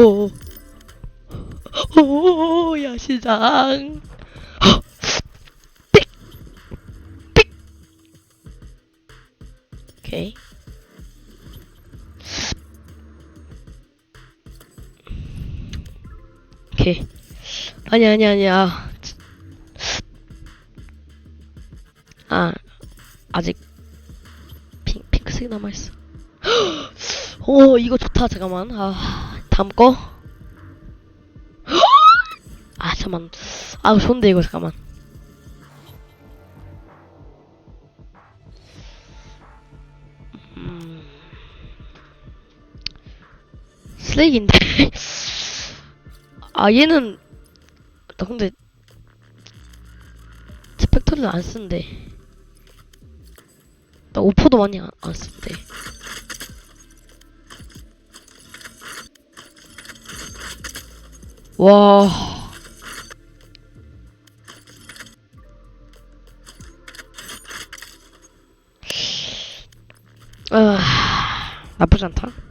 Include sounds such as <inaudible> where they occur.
오. 오, 야시장. 삑! 삑! 오케이. 오케이. 아니, 아니, 아니야. 아, 아직 핑, 핑크색이 남아 있어. <gasps> 오, 이거 좋다. 잠깐만. 아, 다음 거. <gasps> 아, 잠깐만. 아, 좋은데, 이거, 잠깐만. 음. 쓰레기인데. <laughs> 아, 얘는, 나 근데, 스펙터를 안 쓴대. 나 오퍼도 많이 안, 안 쓴대. 와. 아, 나쁘지 않다.